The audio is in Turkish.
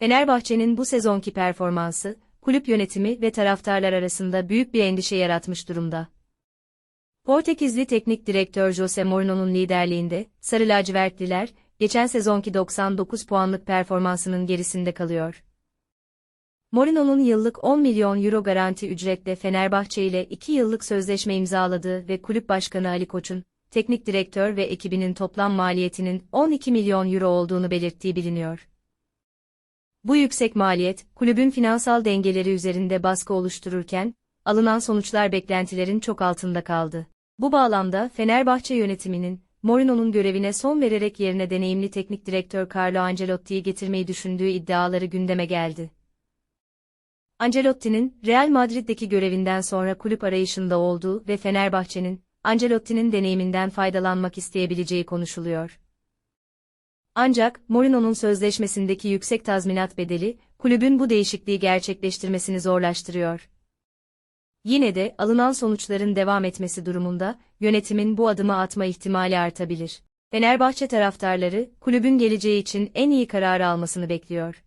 Fenerbahçe'nin bu sezonki performansı, kulüp yönetimi ve taraftarlar arasında büyük bir endişe yaratmış durumda. Portekizli teknik direktör Jose Mourinho'nun liderliğinde, Sarı Lacivertliler, geçen sezonki 99 puanlık performansının gerisinde kalıyor. Mourinho'nun yıllık 10 milyon euro garanti ücretle Fenerbahçe ile 2 yıllık sözleşme imzaladığı ve kulüp başkanı Ali Koç'un, teknik direktör ve ekibinin toplam maliyetinin 12 milyon euro olduğunu belirttiği biliniyor. Bu yüksek maliyet, kulübün finansal dengeleri üzerinde baskı oluştururken, alınan sonuçlar beklentilerin çok altında kaldı. Bu bağlamda Fenerbahçe yönetiminin, Mourinho'nun görevine son vererek yerine deneyimli teknik direktör Carlo Ancelotti'yi getirmeyi düşündüğü iddiaları gündeme geldi. Ancelotti'nin, Real Madrid'deki görevinden sonra kulüp arayışında olduğu ve Fenerbahçe'nin, Ancelotti'nin deneyiminden faydalanmak isteyebileceği konuşuluyor. Ancak, Mourinho'nun sözleşmesindeki yüksek tazminat bedeli, kulübün bu değişikliği gerçekleştirmesini zorlaştırıyor. Yine de, alınan sonuçların devam etmesi durumunda, yönetimin bu adımı atma ihtimali artabilir. Fenerbahçe taraftarları, kulübün geleceği için en iyi kararı almasını bekliyor.